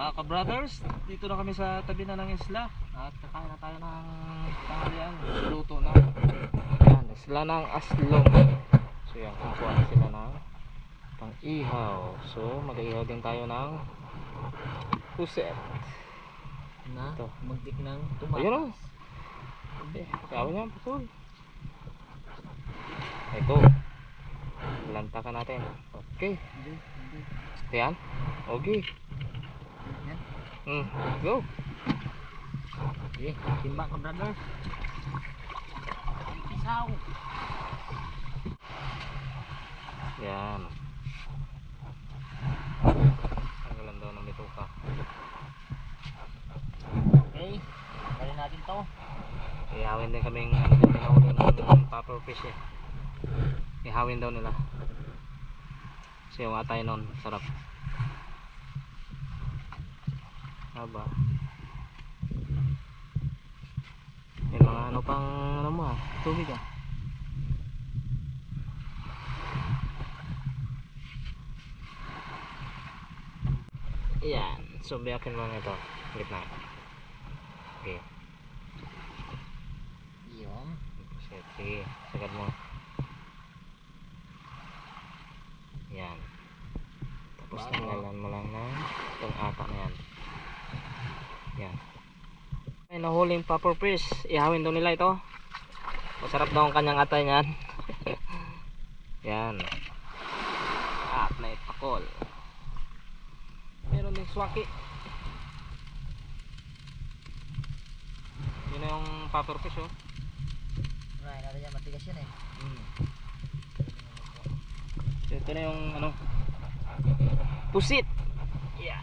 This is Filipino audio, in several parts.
Mga ka-brothers, dito na kami sa tabi na ng isla at kakain na tayo ng tanghalian, luto na. Yan, isla ng aslong. So yan, kukuha na sila ng pang ihaw. So mag-ihaw din tayo ng puset. Na, Ito. magtik ng tumakas. Ayun o. Eh, sabi niya, putol. Ito. Lantakan natin. Okay. Gusto yan? Okay. Hmm, go. Okay, timba ka brother. Isaw. Yan. Tanggalan daw ng bituka. Okay, balik natin to. Ihawin din kaming ano pinahuli ng puffer fish eh. Ihawin daw nila. Kasi yung atay nun, sarap. Haba. May mga ano pang ano mo ah, tubig ah. Yan, so biyakin mo nga ito, gitna. Okay. Yung. Sige, sige, sagad mo. Yan. Tapos tanggalan mo lang ng itong ata na Ay, nahuling puffer fish. Ihawin daw nila ito. Masarap daw ang kanyang atay niyan. yan. At may pakol. Meron din swaki. Yun na yung puffer fish oh. Unahin natin yan, matigas yan eh. Mm. So, ito na yung ano pusit yeah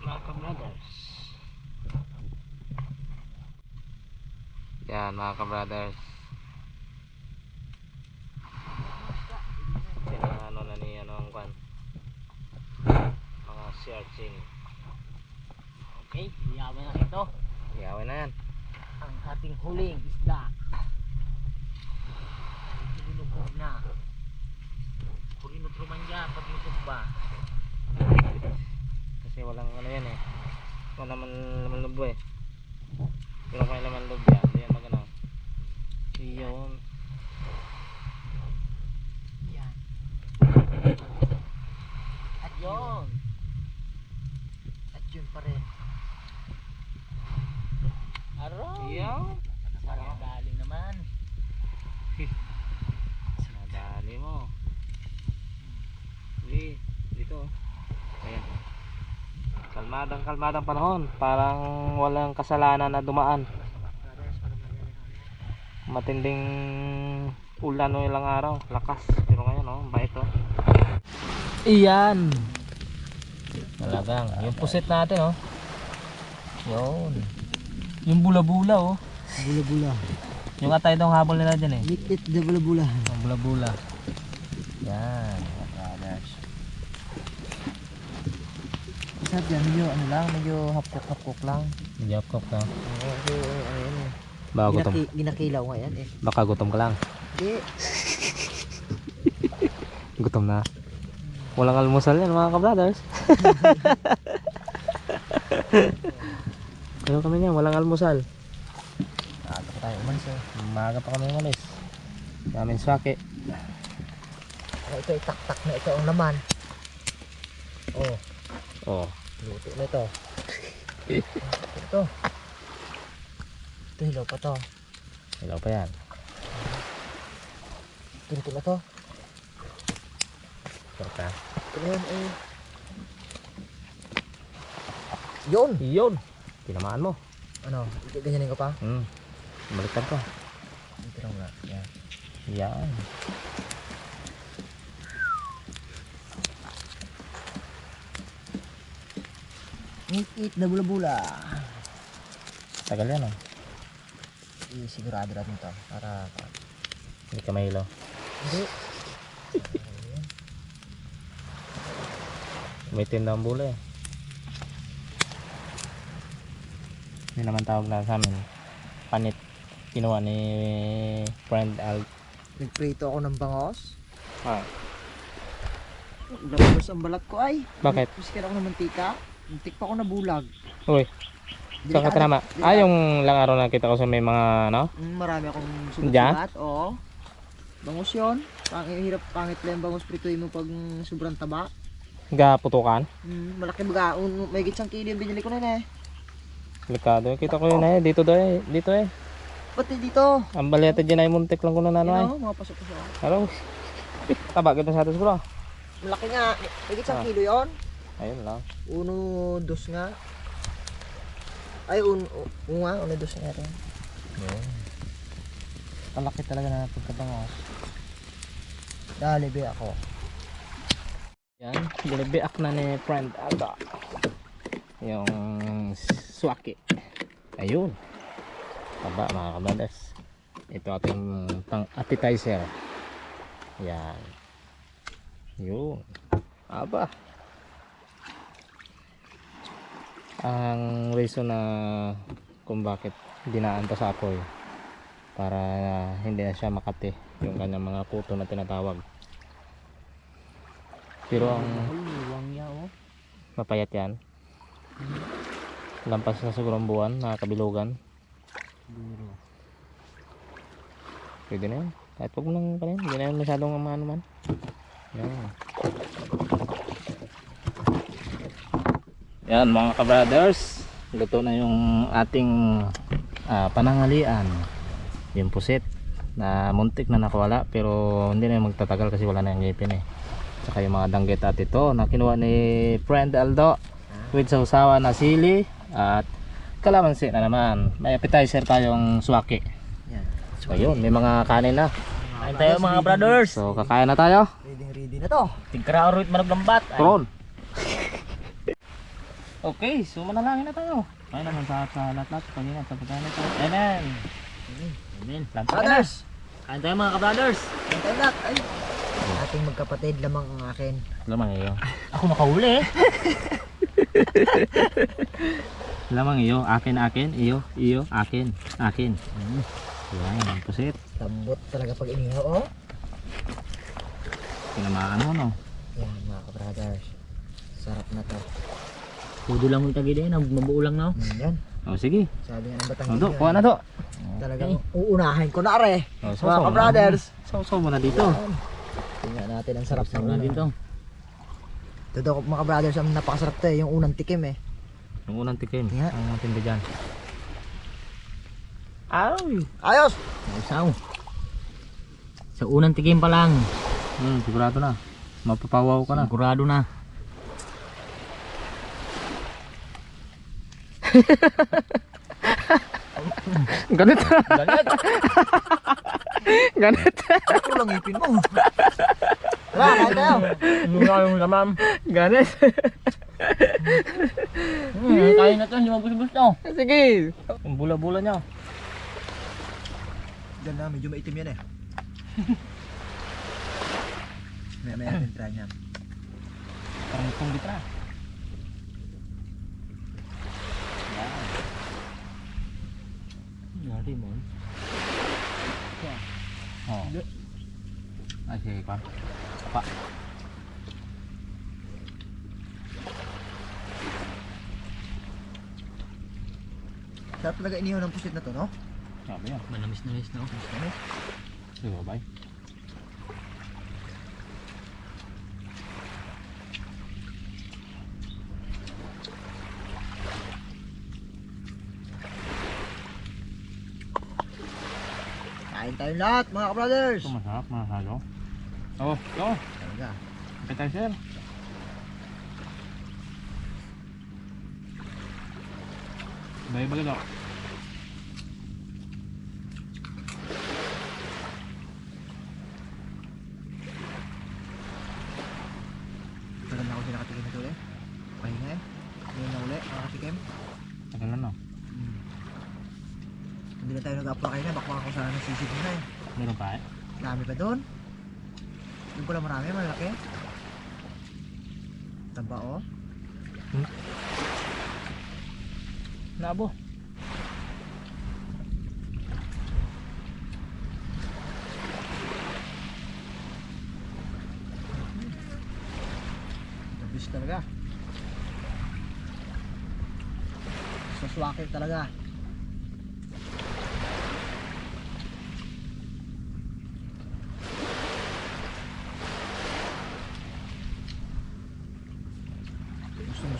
mga ka-brothers yan mga ka-brothers Sina ano na ni ano ang kwan mga searching Okay, iyawan natin to. yawin na yan Ang ating huling isda. Linubog na. Kurinot rumanja, pag lubog ba? kasi walang ano yan eh wala man laman loob eh pero kung laman loob yan yun Yan. At yun. At yun pa rin. Aroy! Yaw. Sarap galing naman. Nadali mo. Hindi, dito. Ayan. Kalmadang kalmadang panahon. Parang walang kasalanan na dumaan. Brothers, para magaling ako. Matinding ulan no ilang araw. Lakas. Pero ngayon, oh, bait oh. Iyan. Talagang. Yung pusit natin, oh. Yun. Yung bula-bula, oh. Bula-bula. Yung atay daw habol nila dyan, eh. Lit-lit na bula-bula. Ang bula-bula. Yan. Masarap yan, medyo ano lang, medyo hapkok-hapkok lang. Medyo cook na. Medyo, ano eh. Baka gutom. Ginaki, ginakilaw nga yan eh. Baka gutom ka lang. Hindi. Gutom na. Walang almusal yan mga ka-brothers. Pero kami niya, walang almusal. Aga pa tayo umalis eh. Umaga pa kami umalis. Daming swake. Ah, ito itak-tak na ito ang laman. Oh, Oh. luto na ito. ito. Ito hilaw pa to. Ilaw pa yan. Luto na to. Na. Na yan eh. Yun! Yun! Tinamaan mo. Ano, ganyanin ko pa? Hmm. Baliktad ko. Ito lang nga. Yan. Yan. Ngit-ngit na bula-bula. Tagal yan oh. Eh, sigurado natin to. Para, Hindi ka mahilaw. hindi. May tinda ang bula eh. Hindi naman tawag na sa amin. Panit. Kinuha ni friend Al. Nagprito ako ng bangos. Ah. Labos ang balat ko ay. Bakit? Pusikan ako ng mantika. Muntik pa ako nabulag. Uy, saan ka tinama? Ah, yung lang araw nakita ko sa may mga, ano? Mm, marami akong sugat-sugat. Oo. Bangus yun. Pang hirap pangit lang yung bangus prituin mo pag sobrang taba. Gaputukan. Mm, malaki baga. Un, may gitsang kilo yung binili ko na yun eh. Delikado. Kita ko yun eh. Dito daw eh. Dito eh. Ba't eh dito? Ang balete dyan ay muntik lang ko na Ano nano ay. oh, mga pasok-pasok. Hello. Taba kita sa atas bro. Malaki nga. May gitsang Ah. kilo yun. Ayun lang. Uno, dos nga. Ay, un, un nga. Uno, dos nga rin. Yun. Kalaki talaga na pagkabangos. Dali, be ako. Yan. Binibiak na ni friend Aldo. Yung swaki. Ayun. Taba mga kabades. Ito ating pang appetizer. Yan. Yun. Aba. Ang reason na kung bakit dinaan to sa apoy para hindi na siya makati yung kanyang mga kuto na tinatawag. Pero ang mapayat yan. Lampas na siguro ang buwan, nakakabilugan. Pwede na yun. Kahit huwag mo nang kanin, hindi na yun masyadong ano man. Yan. Yan mga kabrothers. Luto na yung ating ah, panangalian. Yung pusit na muntik na nakawala pero hindi na magtatagal kasi wala na yung ngipin eh. Tsaka yung mga danggit at ito na kinuha ni friend Aldo with sausawa na sili at kalamansi na naman. May appetizer tayong swaki. Yan. So ayun, may mga kanin na. Kain tayo mga brothers. So kakain na tayo. Ready ready na to. Tigkaraurot managlambat. Turon. Okay, so manalangin na tayo. Kaya naman sa, sa lahat-lahat. Pag-ingat sa pagkain ito. Amen. Amen. Brothers! Kain tayo mga ka-brothers. Antay lahat. Ay. Ating magkapatid lamang ang akin. Lamang iyo. Ako nakahuli eh. Lamang iyo. Akin, akin. Iyo, iyo, akin. Akin. Mm. Yan, pusit. Lambot talaga pag inihaw oh. Tinamaan mo, no? Yan mga brothers. Sarap na to. Kudo lang mo tagi din. Mabuo lang no. Mm, yan. O, sige. Sabi nga ng batang O, do, kuha na to. Talagang uunahin ko na are. O, Mga ka-brothers. Sausaw mo na dito. Tingnan natin ang sarap ng na dito. Ito daw mga brothers, ang napakasarap to eh. Yung unang tikim eh. Yung unang tikim. Nga. Ang matindi dyan. Ay! Ayos! Isaw. Sa unang tigim pa lang. Hmm, sigurado na. Mapapawaw ka na. Sigurado na. Ganit. Galit. Ganit. Ito lang ipin mo. Tara, kain tayo. Mura yung lamam. Ganit. Hmm, kain na to. Hindi mo gusto-gusto. Sige. Ang bula-bula niya. Diyan na, medyo maitim yan eh. May may natin try niyan. Parang itong litra. Mo. Oh. Ay, sige, kwan. Pa. Sarap talaga inihaw ng pusit na to, no? Sabi yan. Manamis-namis no. Sige, bye. Kain tayo lahat, mga ka-brothers. Ito masarap, masalo. Oh, ito. Talaga. Bye-bye daw. Tagal na ako din nakatikim ito ulit. Pahinga eh. Ngayon na ulit, nakatikim. Tagal na no. Hindi na tayo nag-apply na, baka ako sana nasisig na eh. Meron pa eh. Dami pa doon. Doon pala marami, malaki. Taba oh. Nabo. Tabis talaga. Swakir talaga.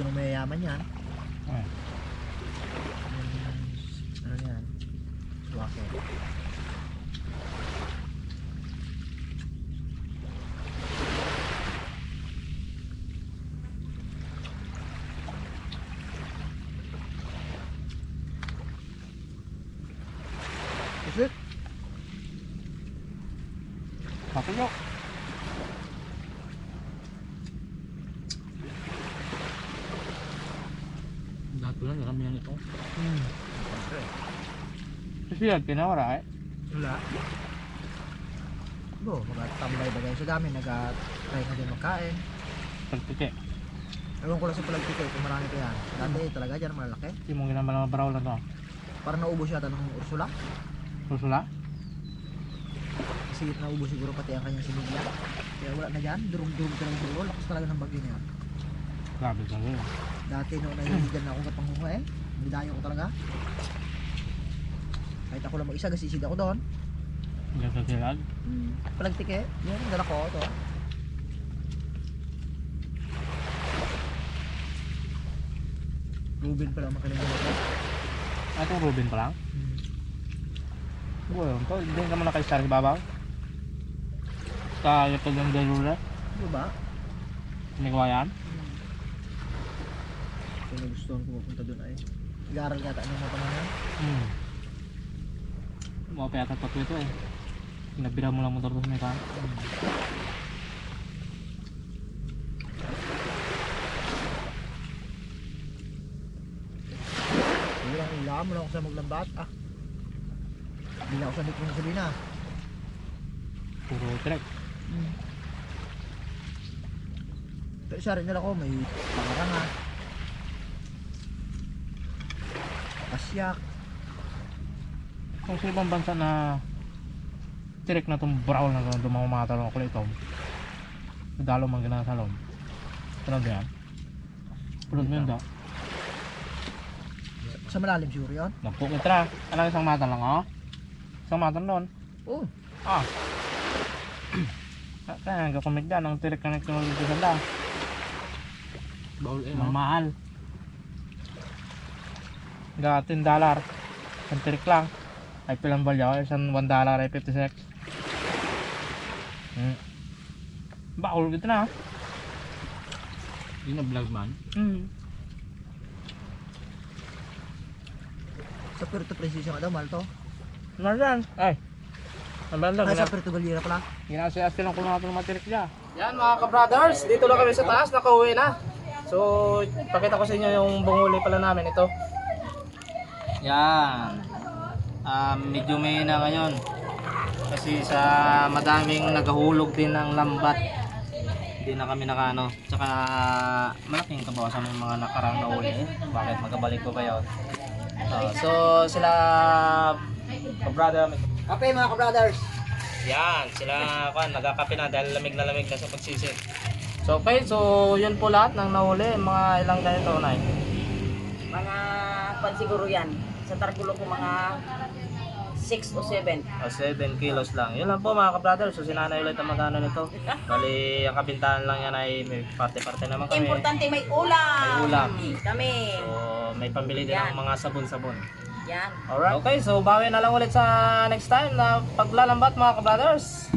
Gusto gusto ng mayayaman yan. Ay. Yung, ano yan? Swakir. Is it? Matulog. Lahat ko lang, marami yan ito. Hmm. Kasi yan, pinawara eh. Wala. Bo, magtambay bagay sa dami, nag-try na din magkain. Pagtike. Ewan ko lang sa palagpito kung marami pa yan. Dati talaga dyan malalaki. Hindi mo ginamal ang baraw lang to. Parang naubos yata ng Ursula. Susula? Kasi naubos siguro pati ang kanyang sinigla. Kaya wala na dyan, durog-durog talaga siguro. Lakas talaga ng bagyo niya. Grabe talaga. Dati noong nahihigyan na ako sa pangunga eh. Nidayo ko talaga. Kahit ako lang mag-isa, gasisid ako doon. Hindi ka silag. Palagtike, yun, dala ko ito. Ruben pala makinig mo. Ah, Itong Ruben pa lang? Well, to, hindi naman naka-star sa babaw. Pa yung galula. Ano ba? Hindi ko yan. Kung nagustuhan ko mapunta doon ay. Nag-aaral yata ng mga panahon. Hmm. Mga piyata pa ito eh. Pinabira mo lang motor to sa may kan. Walang ulam, wala ako sa maglambat. Ah. Hindi na ako sa likong sabi na. Puro trek. Pero isa rin nila ko, may pangaranga. Pasyak. Kung sa ibang bansa na trek na itong brown na itong mga mga talong ako ito. Dalo man ganang salom. Tunod yan. Tunod mo yun daw. Sa malalim siguro yun? Napo kita. Alam isang mata lang oh. Isang mata nun. Oo. Ah. Kaya nagkakamig dyan. Ang trek na nagtunod dito sa da. Bawal eh. Ang mahal. Gatin dollar. Ang lang. Ay pilang balyaw. Isang 1 dollar ay 50 cents. Hmm. Baul gitu na. Hindi na vlog man. Hmm. Sa Puerto Princesa nga daw, mahal to. Ano yan? Ay. Ang banda. Ay, sa Puerto Galera pala. Ginasayas ko lang kung natin matirik niya. Yan mga ka-brothers, dito lang kami sa taas, nakauwi na. So, pakita ko sa inyo yung bunguli pala namin ito. Yan. Um, medyo may na ngayon. Kasi sa madaming nagahulog din ng lambat. Hindi na kami nakano. Tsaka malaking kabawasan ng mga nakarang na uli. Bakit magkabalik ko kayo? Uh, so sila ka-brother, Kape mga ka-brothers. yan, sila kan nagkakape na dahil lamig na lamig na sa pagsisip. So okay, so yun po lahat ng nahuli, mga ilang ganito na Mga pan siguro yan. Sa tarkulo ko mga 6 o 7. O 7 kilos lang. Yun lang po mga ka-brother. So sinanay ulit ang magkano nito. Bali, ang kabintahan lang yan ay may parte-parte naman kami. Importante may ulam. May ulam. Kami. So may pambili din ng mga sabon-sabon. Yan. Alright. Okay, so bawi na lang ulit sa next time na paglalambat mga ka-brothers.